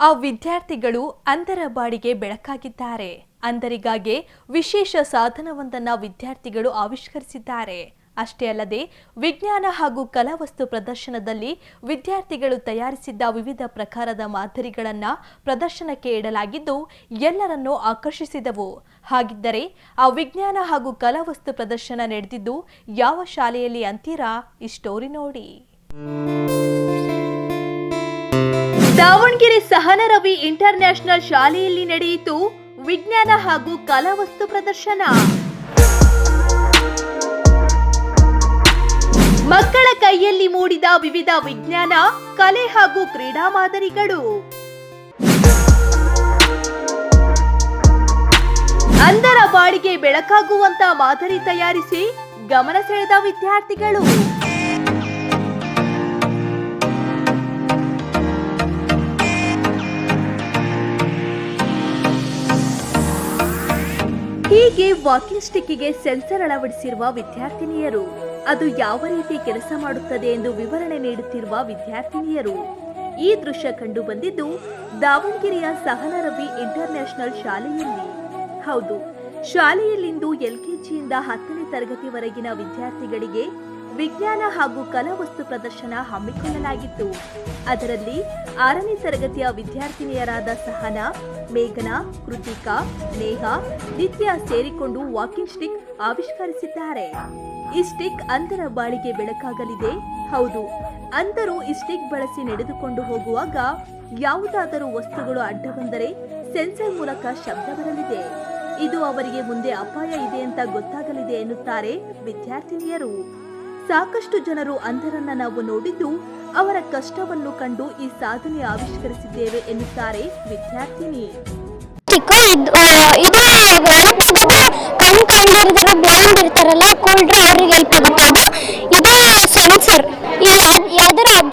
ಆ ವಿದ್ಯಾರ್ಥಿಗಳು ಅಂಧರ ಬಾಡಿಗೆ ಬೆಳಕಾಗಿದ್ದಾರೆ. ಅಂಧರಿಗಾಗಿ ವಿಶೇಷ ಸಾಧನವೊಂದನ್ನು ವಿದ್ಯಾರ್ಥಿಗಳು ಆವಿಷ್ಕರಿಸಿದ್ದಾರೆ. ಅಷ್ಟೇ ಅಲ್ಲದೆ, ವಿಜ್ಞಾನ ಹಾಗೂ ಕಲಾವಸ್ತು ಪ್ರದರ್ಶನದಲ್ಲಿ ವಿದ್ಯಾರ್ಥಿಗಳು ತಯಾರಿಸಿದ್ದ ವಿವಿಧ ಪ್ರಕಾರದ ಮಾದರಿಗಳನ್ನು ಪ್ರದರ್ಶನಕ್ಕೆ ಇಡಲಾಗಿದ್ದು, ಎಲ್ಲರನ್ನೂ ಆಕರ್ಷಿಸಿದವು. ಹಾಗಿದ್ದರೆ, ಆ ವಿಜ್ಞಾನ ಹಾಗೂ ಕಲಾವಸ್ತು ಪ್ರದರ್ಶನ ನಡೆದಿದ್ದು, ಯಾವ ಶಾಲೆಯಲ್ಲಿ ಅಂತೀರಾ? ಈ ಸ್ಟೋರಿ ನೋಡಿ. ದಾವಣಗೆರೆ ಸಹನ ರವಿ ಇಂಟರ್ನ್ಯಾಷನಲ್ ಶಾಲೆಯಲ್ಲಿ ನಡೆಯಿತು ವಿಜ್ಞಾನ ಹಾಗೂ ಕಲಾವಸ್ತು ಪ್ರದರ್ಶನ. ಮಕ್ಕಳ ಕೈಯಲ್ಲಿ ಮೂಡಿದ ವಿವಿಧ ವಿಜ್ಞಾನ, ಕಲೆ ಹಾಗೂ ಕ್ರೀಡಾ ಮಾದರಿಗಳು. ಅಂಧರ ಬಾಡಿಗೆ ಬೆಳಕಾಗುವಂತ ಮಾದರಿ ತಯಾರಿಸಿ ಗಮನ ಸೆಳೆದ ವಿದ್ಯಾರ್ಥಿಗಳು. ಹೀಗೆ ವಾಕಿಂಗ್ ಸ್ಟಿಕ್ಕಿಗೆ ಸೆನ್ಸರ್ ಅಳವಡಿಸಿರುವ ವಿದ್ಯಾರ್ಥಿನಿಯರು. ಅದು ಯಾವ ರೀತಿ ಕೆಲಸ ಮಾಡುತ್ತದೆ ಎಂದು ವಿವರಣೆ ನೀಡುತ್ತಿರುವ ವಿದ್ಯಾರ್ಥಿನಿಯರು. ಈ ದೃಶ್ಯ ಕಂಡು ಬಂದಿದ್ದು ದಾವಣಗೆರೆಯ ಸಹನ ರವಿ ಇಂಟರ್ನ್ಯಾಷನಲ್ ಶಾಲೆಯಲ್ಲಿ. ಹೌದು, ಶಾಲೆಯಲ್ಲಿಂದು ಎಲ್ಕೆಜಿಯಿಂದ ಹತ್ತನೇ ತರಗತಿವರೆಗಿನ ವಿದ್ಯಾರ್ಥಿಗಳಿಗೆ ವಿಜ್ಞಾನ ಹಾಗೂ ಕಲಾವಸ್ತು ಪ್ರದರ್ಶನ ಹಮ್ಮಿಕೊಳ್ಳಲಾಗಿತ್ತು. ಅದರಲ್ಲಿ ಆರನೇ ತರಗತಿಯ ವಿದ್ಯಾರ್ಥಿನಿಯರಾದ ಸಹನಾ, ಮೇಘನಾ, ಕೃತಿಕಾ, ನೇಹ, ನಿತ್ಯ ಸೇರಿಕೊಂಡು ವಾಕಿಂಗ್ ಸ್ಟಿಕ್ ಆವಿಷ್ಕರಿಸಿದ್ದಾರೆ. ಈ ಸ್ಟಿಕ್ ಅಂತರ ಬಾಳಿಗೆ ಬೆಳಕಾಗಲಿದೆ. ಹೌದು ಅಂಧರು ಈ ಸ್ಟಿಕ್ ಬಳಸಿ ನಡೆದುಕೊಂಡು ಹೋಗುವಾಗ ಯಾವುದಾದರೂ ವಸ್ತುಗಳು ಅಡ್ಡ ಬಂದರೆ ಸೆನ್ಸರ್ ಮೂಲಕ ಶಬ್ದ ಬರಲಿದೆ. ಇದು ಅವರಿಗೆ ಮುಂದೆ ಅಪಾಯ ಇದೆ ಅಂತ ಗೊತ್ತಾಗಲಿದೆ ಎನ್ನುತ್ತಾರೆ ವಿದ್ಯಾರ್ಥಿನಿಯರು. ಸಾಕಷ್ಟು ಜನರು ಅಂಧರನ್ನ ನಾವು ನೋಡಿದ್ದು ಅವರ ಕಷ್ಟವನ್ನು ಕಂಡು ಈ ಸಾಧನೆ ಆವಿಷ್ಕರಿಸಿದ್ದೇವೆ ಎನ್ನುತ್ತಾರೆ ವಿದ್ಯಾರ್ಥಿನಿ. ಇದು ಕಣ್ ಕಾಣ್ದಿರೋದ್ರ ಬ್ಲೈಂಡ್ ಇರ್ತಾರಲ್ಲ ಕುಲ್ಡ್ರು ಅವ್ರಿಗೆ ಹೆಲ್ಪ್ ಆಗುತ್ತೆ. ಅದು ಇದು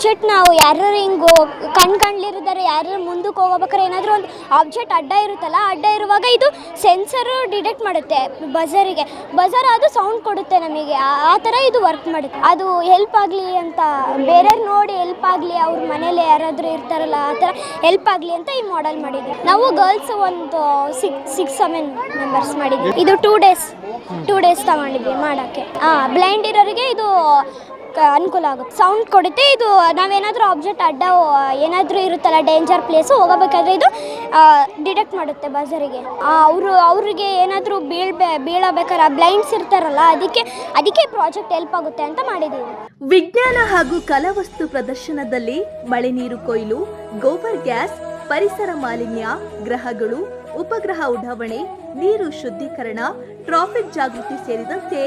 ಆಬ್ಜೆಕ್ಟ್ ನಾವು ಯಾರ್ಯಾರು ಹಿಂಗೆ ಕಣ್ ಕಣ್ಲಿರಿದಾರೆ ಯಾರು ಮುಂದಕ್ಕೆ ಹೋಗ್ಬೇಕಾರೆ ಏನಾದರೂ ಒಂದು ಆಬ್ಜೆಕ್ಟ್ ಅಡ್ಡ ಇರುತ್ತಲ್ಲ ಅಡ್ಡ ಇರುವಾಗ ಇದು ಸೆನ್ಸರ್ ಡಿಟೆಕ್ಟ್ ಮಾಡುತ್ತೆ ಬಜಾರಿಗೆ ಬಜರ್ ಅದು ಸೌಂಡ್ ಕೊಡುತ್ತೆ ನಮಗೆ. ಆ- ಥರ ಇದು ವರ್ಕ್ ಮಾಡುತ್ತೆ. ಅದು ಹೆಲ್ಪ್ ಆಗಲಿ ಅಂತ, ಬೇರೆಯವ್ರು ನೋಡಿ ಹೆಲ್ಪ್ ಆಗಲಿ, ಅವ್ರ ಮನೇಲಿ ಯಾರಾದರೂ ಇರ್ತಾರಲ್ಲ, ಆ ಥರ ಹೆಲ್ಪ್ ಆಗಲಿ ಅಂತ ಈ ಮಾಡೆಲ್ ಮಾಡಿದ್ವಿ ನಾವು ಗರ್ಲ್ಸ್ ಒಂದು ಸಿಕ್ಸ್ ಸಿಕ್ಸ್ ಸೆವೆನ್ ಮೆಂಬರ್ಸ್ ಮಾಡಿದ್ವಿ. ಇದು ಟೂ ಡೇಸ್ ಟೂ ಡೇಸ್ ತಗೊಂಡಿದ್ವಿ ಮಾಡೋಕ್ಕೆ. ಹಾಂ ಬ್ಲೈಂಡ್ ಇರೋರಿಗೆ ಇದು ಅನುಕೂಲ ಆಗುತ್ತೆ. ಸೌಂಡ್ ಕೊಡುತ್ತೆ. ಇದು, ನಾವೇನಾದರೂ ಆಬ್ಜೆಕ್ಟ್ ಅಡ್ಡ ಏನಾದರೂ ಇರುತ್ತಲ್ಲ ಡೇಂಜರ್ ಪ್ಲೇಸು ಹೋಗಬೇಕಾದ್ರೆ ಇದು ಡಿಟೆಕ್ಟ್ ಮಾಡುತ್ತೆ ಬಜರಿಗೆ ಅವರು, ಅವರಿಗೆ ಏನಾದರೂ ಬೀಳ್ಬೇ, ಬೀಳಬೇಕಾದ್ರೆ ಬ್ಲೈಂಡ್ಸ್ ಇರ್ತಾರಲ್ಲ, ಅದಕ್ಕೆ ಅದಕ್ಕೆ ಪ್ರಾಜೆಕ್ಟ್ ಹೆಲ್ಪ್ ಆಗುತ್ತೆ ಅಂತ ಮಾಡಿದ್ದೀವಿ ವಿಜ್ಞಾನ ಹಾಗೂ ಕಲಾವಸ್ತು ಪ್ರದರ್ಶನದಲ್ಲಿ ಮಳೆ ನೀರು ಕೊಯ್ಲು, ಗೋಬರ್ ಗ್ಯಾಸ್, ಪರಿಸರ ಮಾಲಿನ್ಯ, ಗ್ರಹಗಳು, ಉಪಗ್ರಹ ಉಡಾವಣೆ, ನೀರು ಶುದ್ಧೀಕರಣ ಟ್ರಾಫಿಕ್ ಜಾಗೃತಿ ಸೇರಿದಂತೆ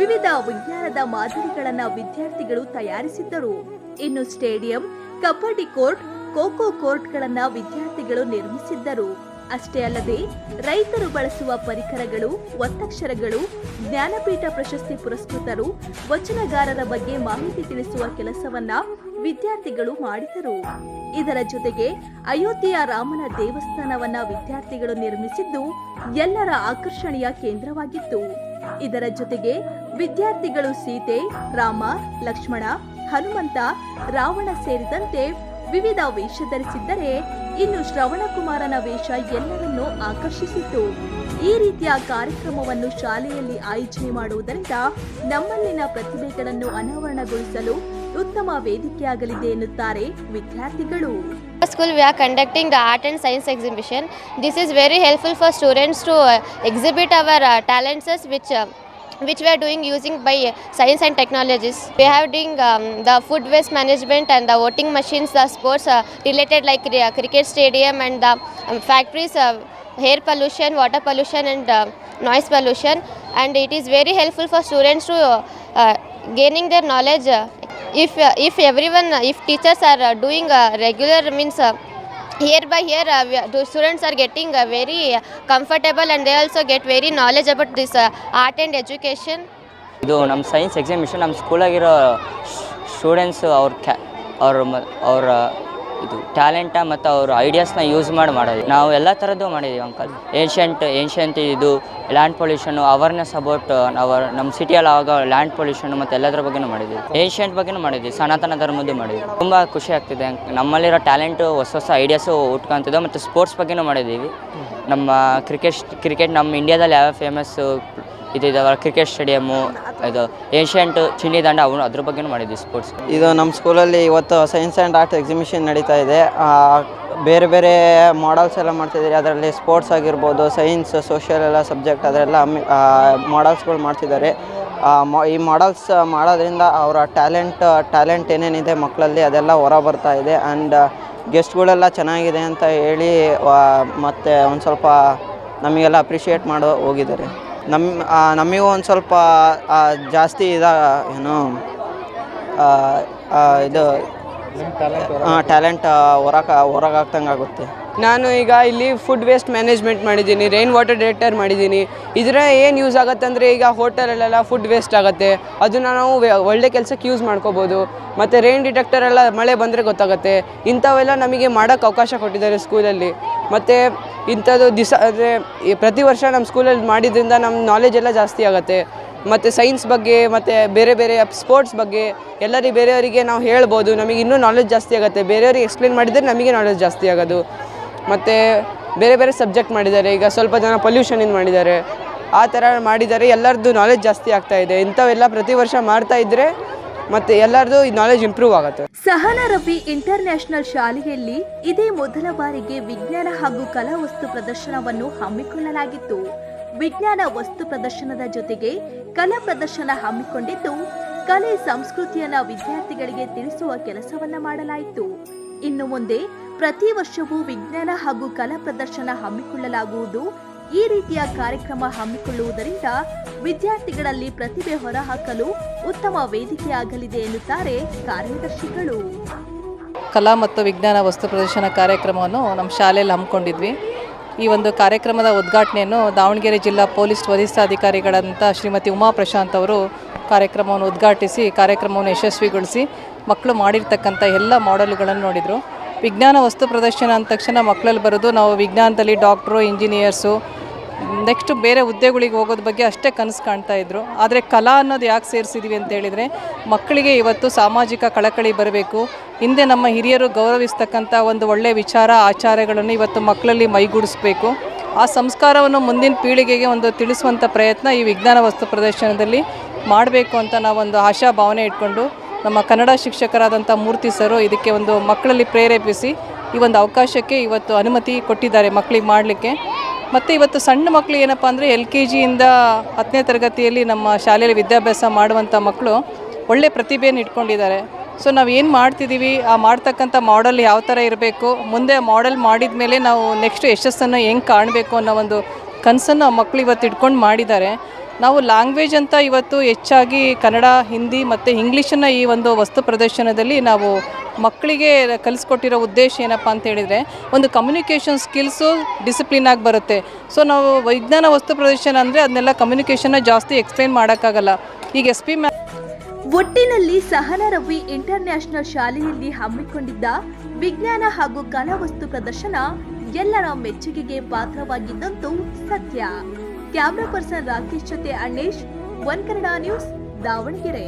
ವಿವಿಧ ವಿಜ್ಞಾನದ ಮಾದರಿಗಳನ್ನ ವಿದ್ಯಾರ್ಥಿಗಳು ತಯಾರಿಸಿದ್ದರು. ಇನ್ನು ಸ್ಟೇಡಿಯಂ, ಕಬಡ್ಡಿ ಕೋರ್ಟ್, ಖೋಖೋ ಕೋರ್ಟ್ಗಳನ್ನ ವಿದ್ಯಾರ್ಥಿಗಳು ನಿರ್ಮಿಸಿದ್ದರು. ಅಷ್ಟೇ ಅಲ್ಲದೆ, ರೈತರು ಬಳಸುವ ಪರಿಕರಗಳು, ಒತ್ತಕ್ಷರಗಳು, ಜ್ಞಾನಪೀಠ ಪ್ರಶಸ್ತಿ ಪುರಸ್ಕೃತರು, ವಚನಗಾರರ ಬಗ್ಗೆ ಮಾಹಿತಿ ತಿಳಿಸುವ ಕೆಲಸವನ್ನ ವಿದ್ಯಾರ್ಥಿಗಳು ಮಾಡಿದರು. ಇದರ ಜೊತೆಗೆ ಅಯೋಧ್ಯೆಯ ರಾಮನ ದೇವಸ್ಥಾನವನ್ನ ವಿದ್ಯಾರ್ಥಿಗಳು ನಿರ್ಮಿಸಿದ್ದು ಎಲ್ಲರ ಆಕರ್ಷಣೆಯ ಕೇಂದ್ರವಾಗಿತ್ತು. ಇದರ ಜೊತೆಗೆ ವಿದ್ಯಾರ್ಥಿಗಳು ಸೀತೆ, ರಾಮ, ಲಕ್ಷ್ಮಣ, ಹನುಮಂತ, ರಾವಣ ಸೇರಿದಂತೆ ವಿವಿಧ ವೇಷ ಧರಿಸಿದ್ದರೆ ಇನ್ನು ಶ್ರವಣಕುಮಾರನ ವೇಷ ಎಲ್ಲರನ್ನೂ ಆಕರ್ಷಿಸಿತು ಈ ರೀತಿಯ ಕಾರ್ಯಕ್ರಮವನ್ನು ಶಾಲೆಯಲ್ಲಿ ಆಯೋಜನೆ ಮಾಡುವುದರಿಂದ ನಮ್ಮಲ್ಲಿನ ಪ್ರತಿಭೆಗಳನ್ನು ಅನಾವರಣಗೊಳಿಸಲು ಉತ್ತಮ ವೇದಿಕೆಯಾಗಲಿದೆ ಎನ್ನುತ್ತಾರೆ ವಿದ್ಯಾರ್ಥಿಗಳು. School we are conducting the art and science exhibition. This is very helpful for students to uh, exhibit our uh, talents which uh, which we are doing using by uh, science and technologies. We have doing um, the food waste management and the voting machines the sports uh, related like the cricket stadium and the um, factories uh, air pollution water pollution and uh, noise pollution. And it is very helpful for students to uh, uh, gaining their knowledge uh, if uh, if everyone uh, if teachers are uh, doing uh, regular means uh, here by here uh, we the students are getting uh, very uh, comfortable and they also get very knowledge about this uh, art and education ಇದು ನಮ್ಮ science exhibition ನಮ್ಮ ಸ್ಕೂಲಾಗಿರೋ students ಅವ್ರ ಕ್ಯಾ ಅವ್ರ ಇದು talent ಮತ್ತು ಅವರು ಐಡಿಯಾಸ್ನ use ಮಾಡಿ ಮಾಡೋದು. ನಾವು ಎಲ್ಲ ಥರದ್ದು ಮಾಡಿದ್ದೀವಿ ಅಂಕಲ್ ಏನ್ಷಂಟ್ ಏನ್ಷಂಟ್ ಇದು land pollution awareness about our ನಮ್ಮ ಸಿಟಿಯಲ್ಲಿ ಆವಾಗ ಲ್ಯಾಂಡ್ ಪೊಲ್ಯೂಷನ್ ಮತ್ತು ಎಲ್ಲದ್ರ ಬಗ್ಗೆನೂ ಮಾಡಿದ್ದೀವಿ ಏನ್ಷಂಟ್ ಬಗ್ಗೆನೂ ಮಾಡಿದ್ವಿ. ಸನಾತನ ಧರ್ಮದ್ದು ಮಾಡಿದ್ವಿ. ತುಂಬ ಖುಷಿ ಆಗ್ತಿದೆ ನಮ್ಮಲ್ಲಿರೋ ಟ್ಯಾಲೆಂಟು ಹೊಸ ಹೊಸ ಐಡಿಯಾಸು ಉಟ್ಕೊಂತಿದೆ ಮತ್ತು ಸ್ಪೋರ್ಟ್ಸ್ ಬಗ್ಗೆನೂ ಮಾಡಿದ್ದೀವಿ ನಮ್ಮ ಕ್ರಿಕೆಟ್ ಕ್ರಿಕೆಟ್ ನಮ್ಮ ಇಂಡಿಯಾದಲ್ಲಿ ಯಾವ ಫೇಮಸ್ಸು ಇದಿದಾವಲ್ಲ ಕ್ರಿಕೆಟ್ ಸ್ಟೇಡಿಯಮ್ಮು ಇದು ಏಷ್ಯಂಟ್ ಚಿನ್ನಿ ದಂಡ, ಅವನು ಅದ್ರ ಬಗ್ಗೆನೂ ಮಾಡಿದ್ವಿ ಸ್ಪೋರ್ಟ್ಸ್ ಇದು ನಮ್ಮ ಸ್ಕೂಲಲ್ಲಿ ಇವತ್ತು ಸೈನ್ಸ್ ಆ್ಯಂಡ್ ಆರ್ಟ್ ಎಕ್ಸಿಬಿಷನ್ ನಡೀತಾ ಇದೆ. ಬೇರೆ ಬೇರೆ ಮಾಡಲ್ಸ್ ಎಲ್ಲ ಮಾಡ್ತಿದ್ದಾರೆ. ಅದರಲ್ಲಿ ಸ್ಪೋರ್ಟ್ಸ್ ಆಗಿರ್ಬೋದು ಸೈನ್ಸ್ ಸೋಷಿಯಲ್ ಎಲ್ಲ ಸಬ್ಜೆಕ್ಟ್ ಅದರೆಲ್ಲ ಮಾಡಲ್ಸ್ಗಳು ಮಾಡ್ತಿದ್ದಾರೆ. ಈ ಮಾಡಲ್ಸ್ ಮಾಡೋದ್ರಿಂದ ಅವರ ಟ್ಯಾಲೆಂಟ್ ಟ್ಯಾಲೆಂಟ್ ಏನೇನಿದೆ ಮಕ್ಕಳಲ್ಲಿ ಅದೆಲ್ಲ ಹೊರ ಬರ್ತಾ ಇದೆ. ಆ್ಯಂಡ್ ಗೆಸ್ಟ್ಗಳೆಲ್ಲ ಚೆನ್ನಾಗಿದೆ ಅಂತ ಹೇಳಿ ಮತ್ತು ಒಂದು ಸ್ವಲ್ಪ ನಮಗೆಲ್ಲ ಅಪ್ರಿಷಿಯೇಟ್ ಮಾಡೋ ಹೋಗಿದ್ದಾರೆ. ನಮ್ಮ ನಮಗೂ ಒಂದು ಸ್ವಲ್ಪ ಜಾಸ್ತಿ ಇದ, ಏನು ಇದು ಟ್ಯಾಲೆಂಟ್ ಹೊರಗೆ ಹೊರಗೆ ಆಗ್ತಂಗೆ ಆಗುತ್ತೆ. ನಾನು ಈಗ ಇಲ್ಲಿ ಫುಡ್ ವೇಸ್ಟ್ ಮ್ಯಾನೇಜ್ಮೆಂಟ್ ಮಾಡಿದ್ದೀನಿ ರೈನ್ ವಾಟರ್ ಡೈರೆಕ್ಟರ್ ಮಾಡಿದ್ದೀನಿ. ಇದರ ಏನು ಯೂಸ್ ಆಗುತ್ತೆ ಅಂದರೆ ಈಗ ಹೋಟೆಲಲ್ಲೆಲ್ಲ ಫುಡ್ ವೇಸ್ಟ್ ಆಗುತ್ತೆ. ಅದನ್ನು ನಾವು ಒಳ್ಳೆ ಕೆಲಸಕ್ಕೆ ಯೂಸ್ ಮಾಡ್ಕೋಬೋದು. ಮತ್ತು ರೈನ್ ಡಿಟೆಕ್ಟರ್ ಎಲ್ಲ ಮಳೆ ಬಂದರೆ ಗೊತ್ತಾಗುತ್ತೆ. ಇಂಥವೆಲ್ಲ ನಮಗೆ ಮಾಡೋಕ್ಕೆ ಅವಕಾಶ ಕೊಟ್ಟಿದ್ದಾರೆ ಸ್ಕೂಲಲ್ಲಿ ಮತ್ತು ಇಂಥದ್ದು ದಿವಸ, ಅಂದರೆ ಪ್ರತಿ ವರ್ಷ ನಮ್ಮ ಸ್ಕೂಲಲ್ಲಿ ಮಾಡಿದ್ರಿಂದ ನಮ್ಮ ನಾಲೆಜ್ ಎಲ್ಲ ಜಾಸ್ತಿ ಆಗುತ್ತೆ. ಮತ್ತು ಸೈನ್ಸ್ ಬಗ್ಗೆ, ಮತ್ತು ಬೇರೆ ಬೇರೆ ಸ್ಪೋರ್ಟ್ಸ್ ಬಗ್ಗೆ ಎಲ್ಲರಿಗೆ, ಬೇರೆಯವರಿಗೆ ನಾವು ಹೇಳ್ಬೋದು. ನಮಗೆ ಇನ್ನೂ ನಾಲೆಜ್ ಜಾಸ್ತಿ ಆಗುತ್ತೆ. ಬೇರೆಯವ್ರಿಗೆ ಎಕ್ಸ್ಪ್ಲೇನ್ ಮಾಡಿದರೆ ನಮಗೆ ನಾಲೆಜ್ ಜಾಸ್ತಿ ಆಗೋದು. ಮತ್ತು ಬೇರೆ ಬೇರೆ ಸಬ್ಜೆಕ್ಟ್ ಮಾಡಿದ್ದಾರೆ. ಈಗ ಸ್ವಲ್ಪ ಜನ ಪೊಲ್ಯೂಷನಿಂದ ಮಾಡಿದ್ದಾರೆ. ಆ ಥರ ಮಾಡಿದ್ದಾರೆ ಎಲ್ಲರದ್ದು ನಾಲೆಜ್ ಜಾಸ್ತಿ ಆಗ್ತಾಯಿದೆ ಇಂಥವೆಲ್ಲ ಪ್ರತಿ ವರ್ಷ ಮಾಡ್ತಾ ಇದ್ದರೆ ಮತ್ತು ಎಲ್ಲರದು ನಾಲೆಜ್ ಇಂಪ್ರೂವ್ ಆಗುತ್ತೆ. ಸಹನಾ ರವಿ ಇಂಟರ್ನ್ಯಾಷನಲ್ ಶಾಲೆಯಲ್ಲಿ ಇದೇ ಮೊದಲ ಬಾರಿಗೆ ವಿಜ್ಞಾನ ಹಾಗೂ ಕಲಾ ವಸ್ತು ಪ್ರದರ್ಶನವನ್ನು ಹಮ್ಮಿಕೊಳ್ಳಲಾಗಿತ್ತು. ವಿಜ್ಞಾನ ವಸ್ತು ಪ್ರದರ್ಶನದ ಜೊತೆಗೆ ಕಲಾ ಪ್ರದರ್ಶನ ಹಮ್ಮಿಕೊಂಡಿದ್ದು, ಕಲೆ, ಸಂಸ್ಕೃತಿಯನ್ನ ವಿದ್ಯಾರ್ಥಿಗಳಿಗೆ ತಿಳಿಸುವ ಕೆಲಸವನ್ನ ಮಾಡಲಾಯಿತು. ಇನ್ನು ಮುಂದೆ ಪ್ರತಿ ವರ್ಷವೂ ವಿಜ್ಞಾನ ಹಾಗೂ ಕಲಾ ಪ್ರದರ್ಶನ ಹಮ್ಮಿಕೊಳ್ಳಲಾಗುವುದು. ಈ ರೀತಿಯ ಕಾರ್ಯಕ್ರಮ ಹಮ್ಮಿಕೊಳ್ಳುವುದರಿಂದ ವಿದ್ಯಾರ್ಥಿಗಳಲ್ಲಿ ಪ್ರತಿಭೆ ಹೊರಹಾಕಲು ಉತ್ತಮ ವೇದಿಕೆಯಾಗಲಿದೆ ಎನ್ನುತ್ತಾರೆ ಕಾರ್ಯದರ್ಶಿಗಳು. ಕಲಾ ಮತ್ತು ವಿಜ್ಞಾನ ವಸ್ತು ಪ್ರದರ್ಶನ ಕಾರ್ಯಕ್ರಮವನ್ನು ನಮ್ಮ ಶಾಲೆಯಲ್ಲಿ ಹಮ್ಮಿಕೊಂಡಿದ್ವಿ. ಈ ಒಂದು ಕಾರ್ಯಕ್ರಮದ ಉದ್ಘಾಟನೆಯನ್ನು ದಾವಣಗೆರೆ ಜಿಲ್ಲಾ ಪೊಲೀಸ್ ವರಿಷ್ಠಾಧಿಕಾರಿಗಳಂತ ಶ್ರೀಮತಿ ಉಮಾ ಪ್ರಶಾಂತ್ ಅವರು ಕಾರ್ಯಕ್ರಮವನ್ನು ಉದ್ಘಾಟಿಸಿ, ಕಾರ್ಯಕ್ರಮವನ್ನು ಯಶಸ್ವಿಗೊಳಿಸಿ ಮಕ್ಕಳು ಮಾಡಿರ್ತಕ್ಕಂಥ ಎಲ್ಲ ಮಾಡೆಲ್ಗಳನ್ನು ನೋಡಿದರು. ವಿಜ್ಞಾನ ವಸ್ತು ಪ್ರದರ್ಶನ ಅಂದ ತಕ್ಷಣ ಮಕ್ಕಳಲ್ಲಿ ಬರೋದು ನಾವು ವಿಜ್ಞಾನದಲ್ಲಿ ಡಾಕ್ಟ್ರು, ಇಂಜಿನಿಯರ್ಸು ನೆಕ್ಸ್ಟ್ ಬೇರೆ ಹುದ್ದೆಗಳಿಗೆ ಹೋಗೋದ್ರ ಬಗ್ಗೆ ಅಷ್ಟೇ ಕನಸು ಕಾಣ್ತಾ ಇದ್ರು. ಆದರೆ ಕಲಾ ಅನ್ನೋದು ಯಾಕೆ ಸೇರಿಸಿದ್ವಿ ಅಂತ ಹೇಳಿದರೆ, ಮಕ್ಕಳಿಗೆ ಇವತ್ತು ಸಾಮಾಜಿಕ ಕಳಕಳಿ ಬರಬೇಕು. ಹಿಂದೆ ನಮ್ಮ ಹಿರಿಯರು ಗೌರವಿಸ್ತಕ್ಕಂಥ ಒಂದು ಒಳ್ಳೆಯ ವಿಚಾರ, ಆಚಾರಗಳನ್ನು ಇವತ್ತು ಮಕ್ಕಳಲ್ಲಿ ಮೈಗೂಡಿಸ್ಬೇಕು. ಆ ಸಂಸ್ಕಾರವನ್ನು ಮುಂದಿನ ಪೀಳಿಗೆಗೆ ಒಂದು ತಿಳಿಸುವಂಥ ಪ್ರಯತ್ನ ಈ ವಿಜ್ಞಾನ ವಸ್ತು ಪ್ರದರ್ಶನದಲ್ಲಿ ಮಾಡಬೇಕು ಅಂತ ನಾವೊಂದು ಆಶಾ ಭಾವನೆ ಇಟ್ಕೊಂಡು, ನಮ್ಮ ಕನ್ನಡ ಶಿಕ್ಷಕರಾದಂಥ ಮೂರ್ತಿ ಸರು ಇದಕ್ಕೆ ಒಂದು ಮಕ್ಕಳಲ್ಲಿ ಪ್ರೇರೇಪಿಸಿ ಈ ಒಂದು ಅವಕಾಶಕ್ಕೆ ಇವತ್ತು ಅನುಮತಿ ಕೊಟ್ಟಿದ್ದಾರೆ ಮಕ್ಕಳಿಗೆ ಮಾಡಲಿಕ್ಕೆ. ಮತ್ತು ಇವತ್ತು ಸಣ್ಣ ಮಕ್ಕಳು ಏನಪ್ಪ ಅಂದರೆ ಎಲ್ ಕೆ ಜಿಯಿಂದ ಹತ್ತನೇ ತರಗತಿಯಲ್ಲಿ ನಮ್ಮ ಶಾಲೆಯಲ್ಲಿ ವಿದ್ಯಾಭ್ಯಾಸ ಮಾಡುವಂಥ ಮಕ್ಕಳು ಒಳ್ಳೆ ಪ್ರತಿಭೆಯನ್ನು ಇಟ್ಕೊಂಡಿದ್ದಾರೆ. ಸೊ ನಾವು ಏನು ಮಾಡ್ತಿದ್ದೀವಿ ಆ ಮಾಡ್ತಕ್ಕಂಥ ಮಾಡೆಲ್ ಯಾವ ಥರ ಇರಬೇಕು? ಮುಂದೆ ಮಾಡೆಲ್ ಮಾಡಿದ ಮೇಲೆ ನಾವು ನೆಕ್ಸ್ಟ್ ಯಶಸ್ಸನ್ನು ಹೆಂಗೆ ಕಾಣಬೇಕು ಅನ್ನೋ ಒಂದು ಕನಸನ್ನು ಆ ಮಕ್ಕಳು ಇವತ್ತು ಇಟ್ಕೊಂಡು ಮಾಡಿದ್ದಾರೆ. ನಾವು ಲ್ಯಾಂಗ್ವೇಜ್ ಅಂತ ಇವತ್ತು ಹೆಚ್ಚಾಗಿ ಕನ್ನಡ, ಹಿಂದಿ ಮತ್ತು ಇಂಗ್ಲೀಷನ್ನು ಈ ಒಂದು ವಸ್ತು ಪ್ರದರ್ಶನದಲ್ಲಿ ನಾವು ಮಕ್ಕಳಿಗೆ ಕಲಿಸ್ಕೊಟ್ಟಿರೋ ಉದ್ದೇಶ ಏನಪ್ಪ ಅಂತ ಹೇಳಿದರೆ ಒಂದು ಕಮ್ಯುನಿಕೇಷನ್ ಸ್ಕಿಲ್ಸು ಡಿಸಿಪ್ಲಿನ್ ಆಗಿ ಬರುತ್ತೆ. ಸೊ ನಾವು ವಿಜ್ಞಾನ ವಸ್ತು ಪ್ರದರ್ಶನ ಅಂದರೆ ಅದನ್ನೆಲ್ಲ ಕಮ್ಯುನಿಕೇಷನ್ನ ಜಾಸ್ತಿ ಎಕ್ಸ್ಪ್ಲೈನ್ ಮಾಡೋಕ್ಕಾಗಲ್ಲ. ಈಗ ಎಸ್ ಪಿ ಮ್ಯಾ ಒಟ್ಟಿನಲ್ಲಿ ಸಹನ ರವಿ ಇಂಟರ್ನ್ಯಾಷನಲ್ ಶಾಲೆಯಲ್ಲಿ ಹಮ್ಮಿಕೊಂಡಿದ್ದ ವಿಜ್ಞಾನ ಹಾಗೂ ಕಲಾ ವಸ್ತು ಪ್ರದರ್ಶನ ಎಲ್ಲರ ಮೆಚ್ಚುಗೆಗೆ ಪಾತ್ರವಾಗಿದ್ದಂತೂ ಸತ್ಯ. ಕ್ಯಾಮ್ರಾ ಪರ್ಸನ್ ರಾಕೇಶ್ ಜೊತೆ ಅಣ್ಣೇಶ್ ಒನ್ ಕನ್ನಡ ನ್ಯೂಸ್ ದಾವಣಗೆರೆ